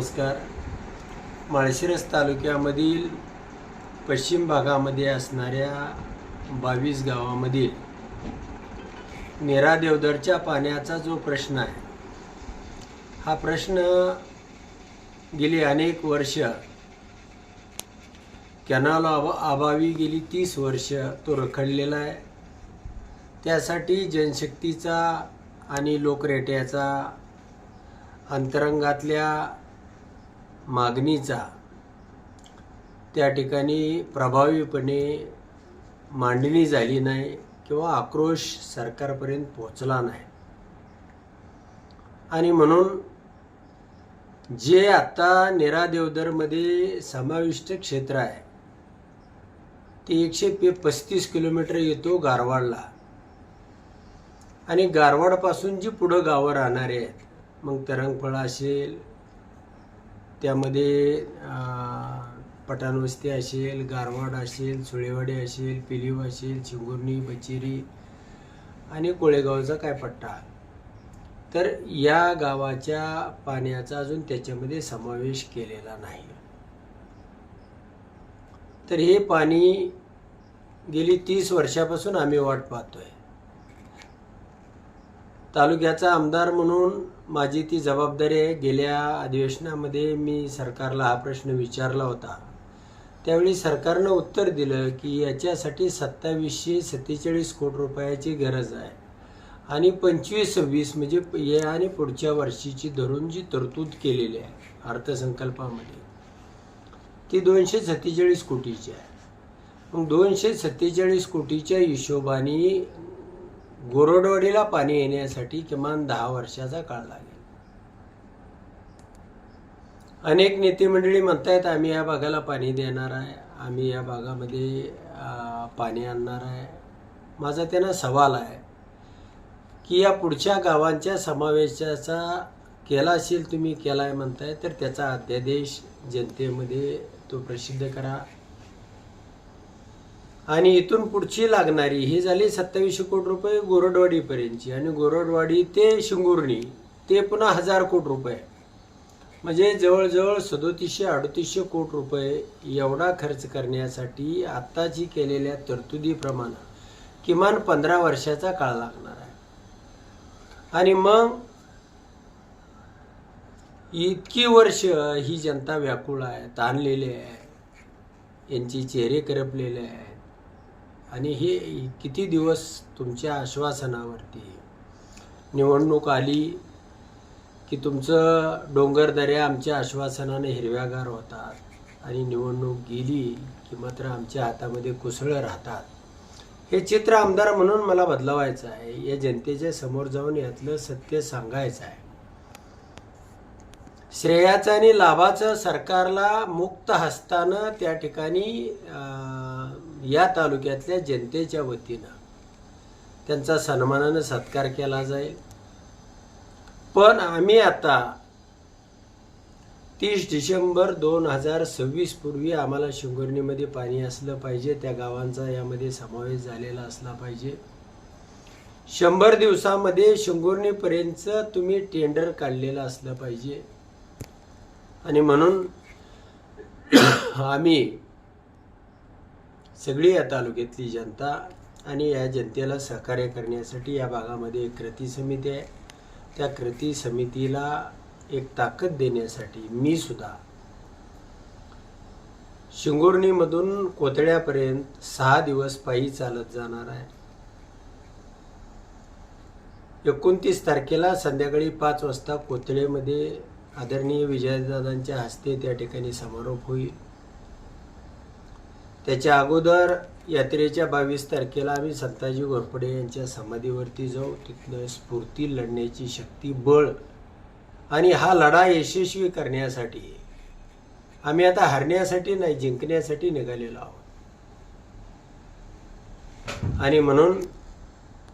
नमस्कार. माळशिरस तालुक्यामधील पश्चिम भागामध्ये असणाऱ्या बावीस गावामधील नेरा देवदरच्या पाण्याचा जो प्रश्न आहे हा प्रश्न गेली अनेक वर्ष कॅनॉल अभा अभावी गेली तीस वर्ष तो रखडलेला आहे. त्यासाठी जनशक्तीचा आणि लोकरेट्याचा अंतरंगातल्या मागणीचा. त्या ठिकाणी प्रभावीपणे मांडणी झाली नाही किंवा आक्रोश सरकारपर्यंत पोचला नाही. आणि म्हणून जे आत्ता नेरा देवदरमध्ये समाविष्ट क्षेत्र आहे ते एकशे पे पस्तीस किलोमीटर येतो गारवाडला. आणि गारवाडपासून जी पुढं गावं राहणारे आहेत मग तरंगफळ असेल त्यामध्ये पठाणवस्ती असेल गारवाड असेल सुळेवाडी असेल पिलीव असेल चिंगुर्णी बचेरी आणि कोळेगावचा काय पट्टा? तर या गावाच्या पाण्याचा अजून त्याच्यामध्ये समावेश केलेला नाही. तर हे पाणी गेली तीस वर्षापासून आम्ही वाट पाहतोय. तालुक्याचा आमदार म्हणून माझी ती जबाबदारी आहे. गेल्या अधिवेशनामध्ये मी सरकारला हा प्रश्न विचारला होता. त्यावेळी सरकारनं उत्तर दिलं की याच्यासाठी सत्तावीसशे सत्तेचाळीस कोटी रुपयाची गरज आहे. आणि पंचवीस सव्वीस म्हणजे या आणि पुढच्या वर्षीची धरून जी तरतूद केलेली आहे अर्थसंकल्पामध्ये ती दोनशे सत्तेचाळीस कोटीची आहे. मग दोनशे सत्तेचाळीस कोटीच्या हिशोबाने गोरडवाडीला पाणी येण्यासाठी किमान दहा वर्षाचा काळ लागेल. अनेक नेते मंडळी म्हणतायत आम्ही या भागाला पाणी देणार आहे. आम्ही या भागामध्ये पाणी आणणार आहे. माझा त्यांना सवाल आहे की या पुढच्या गावांच्या समावेशाचा केला असेल तुम्ही केला आहे म्हणताय तर त्याचा अध्यादेश जनतेमध्ये तो प्रसिद्ध करा. आणि इथून पुढची लागणारी ही झाली सत्तावीसशे कोटी रुपये गोरडवाडीपर्यंतची. आणि गोरडवाडी ते शिंगुर्णी ते पुन्हा हजार कोटी रुपये. म्हणजे जवळजवळ सदोतीसशे अडतीसशे कोटी रुपये एवढा खर्च करण्यासाठी आत्ताची केलेल्या तरतुदीप्रमाणे किमान पंधरा वर्षाचा काळ लागणार आहे. आणि मग इतकी वर्ष ही जनता व्याकुळ आहे ताणलेली आहे यांची चेहरे करपलेले आहेत. आणि हे किती दिवस तुमच्या आश्वासनावरती निवडणूक आली की तुमचं डोंगरदऱ्या आमच्या आश्वासनाने हिरव्यागार होतात आणि निवडणूक गेली की मात्र आमच्या हातामध्ये कुसळं राहतात? हे चित्र आमदार म्हणून मला बदलवायचं आहे. या जनतेच्या समोर जाऊन यातलं सत्य सांगायचं आहे. श्रेयाचं आणि लाभाचं सरकारला मुक्त हस्तानं त्या ठिकाणी या तालुक्यातल्या जनतेच्या वतीनं त्यांचा सन्मानानं सत्कार केला जाईल. पण आम्ही आता तीस डिसेंबर दोन हजार सव्वीस पूर्वी आम्हाला शिंगोर्णीमध्ये पाणी असलं पाहिजे त्या गावांचा यामध्ये समावेश झालेला असला पाहिजे. शंभर दिवसामध्ये शिंगोर्णीपर्यंतचं तुम्ही टेंडर काढलेलं असलं पाहिजे. आणि म्हणून आम्ही सगळी या तालुक्यातली जनता आणि या जनतेला सहकार्य करण्यासाठी या भागामध्ये एक कृती समिती आहे. त्या कृती समितीला एक ताकद देण्यासाठी मी सुद्धा शिंगोर्णीमधून कोथळ्यापर्यंत सहा दिवस पायी चालत जाणार आहे. एकोणतीस तारखेला संध्याकाळी पाच वाजता कोथळेमध्ये आदरणीय विजयदादांच्या हस्ते त्या ठिकाणी समारोप होईल. त्याच्या अगोदर यात्रेच्या बावीस तारखेला आम्ही संताजी घोरपडे यांच्या समाधीवरती जाऊ. तिथनं स्फूर्ती लढण्याची शक्ती बळ आणि हा लढा यशस्वी करण्यासाठी आम्ही आता हरण्यासाठी नाही जिंकण्यासाठी निघालेलो आहोत. आणि म्हणून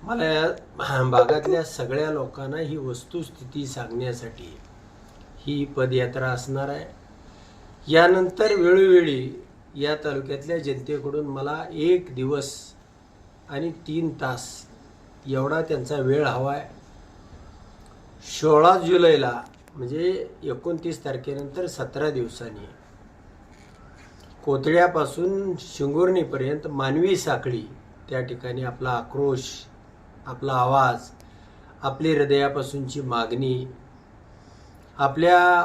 मला या भागातल्या सगळ्या लोकांना ही वस्तुस्थिती सांगण्यासाठी ही पदयात्रा असणार आहे. यानंतर वेळोवेळी या तालुक्यातल्या जनतेकडून मला एक दिवस आणि तीन तास एवढा त्यांचा वेळ हवा आहे. सोळा जुलैला म्हणजे एकोणतीस तारखेनंतर सतरा दिवसांनी कोथळ्यापासून शिंगोर्णीपर्यंत मानवी साखळी त्या ठिकाणी आपला आक्रोश आपला आवाज आपली हृदयापासूनची मागणी आपल्या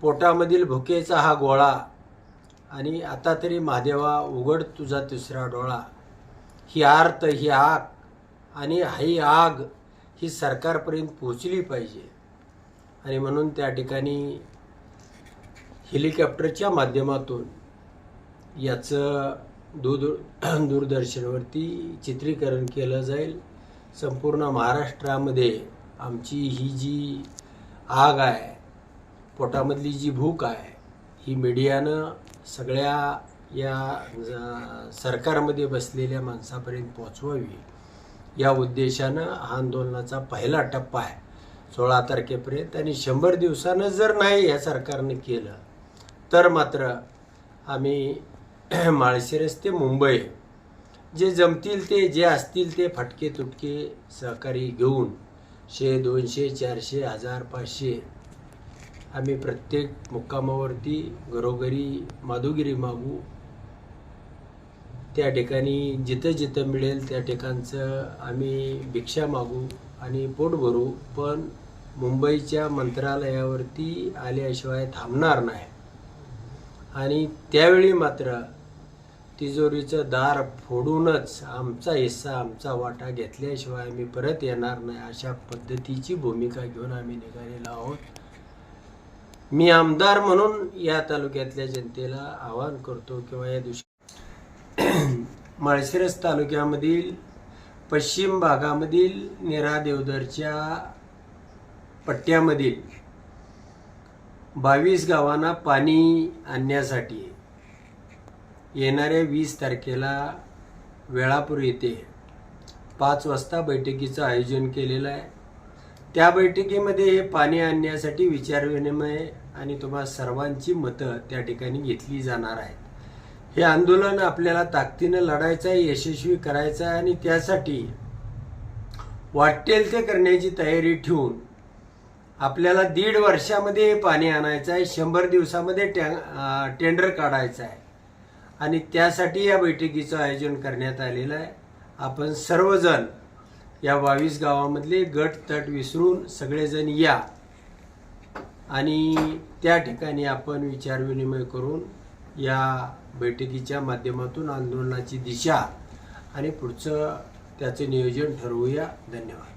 पोटामधील भुकेचा हा गोळा आणि आता तरी महादेवा उघड तुझा तिसरा डोळा. ही आर्त ही आग आणि हाई आग ही सरकारपर्यंत पोचली पाहिजे. आणि म्हणून त्या ठिकाणी हेलिकॉप्टरच्या माध्यमातून याचं दूर दूरदर्शनवरती चित्रीकरण केलं जाईल. संपूर्ण महाराष्ट्रामध्ये आमची ही जी आग आहे पोटामधली जी भूक आहे ही मीडियानं सगळ्या या सरकारमध्ये बसलेल्या माणसापर्यंत पोचवावी या उद्देशानं हा आंदोलनाचा पहिला टप्पा आहे. सोळा तारखेपर्यंत आणि शंभर दिवसानं जर नाही या सरकारनं केलं तर मात्र आम्ही माळशिरस ते मुंबई जे जमतील ते जे असतील ते फटके तुटके सहकारी घेऊन शे दोनशे चारशे हजार पाचशे आम्ही प्रत्येक मुक्कामावरती घरोघरी माधुगिरी मागू. त्या ठिकाणी जिथं जिथं मिळेल त्या ठिकाणचं आम्ही भिक्षा मागू आणि पोट भरू. पण मुंबईच्या मंत्रालयावरती आल्याशिवाय थांबणार नाही. आणि त्यावेळी मात्र तिजोरीचं दार फोडूनच आमचा हिस्सा आमचा वाटा घेतल्याशिवाय आम्ही परत येणार नाही. अशा पद्धतीची भूमिका घेऊन आम्ही निघालेलो आहोत. मी आमदार म्हणून या तालुक्यातल्या जनतेला आवाहन करतो किंवा या दिवशी माळशिरस तालुक्यामधील पश्चिम भागामधील नेरा देवदरच्या पट्ट्यामधील बावीस गावांना पाणी आणण्यासाठी येणाऱ्या वीस तारखेला वेळापूर येथे पाच वाजता बैठकीचं आयोजन केलेलं आहे. त्या बैठकीमध्ये हे पाणी आणण्यासाठी विचारविनिमय आणि तुम्हा सर्वांची मतं त्या ठिकाणी घेतली जाणार आहेत. हे आंदोलन आपल्याला ताकदीनं लढायचं आहे यशस्वी करायचं आहे आणि त्यासाठी वाटेल ते करण्याची तयारी ठेवून आपल्याला दीड वर्षामध्ये हे पाणी आणायचं आहे शंभर दिवसामध्ये टॅ टेंडर काढायचं आहे. आणि त्यासाठी या बैठकीचं आयोजन करण्यात आलेलं आहे. आपण सर्वजण या बावीस गावामधले गट तट विसरून सगळेजण या. आणि त्या ठिकाणी आपण विचारविनिमय करून या बैठकीच्या माध्यमातून आंदोलनाची दिशा आणि पुढचं त्याचं नियोजन ठरवूया. धन्यवाद.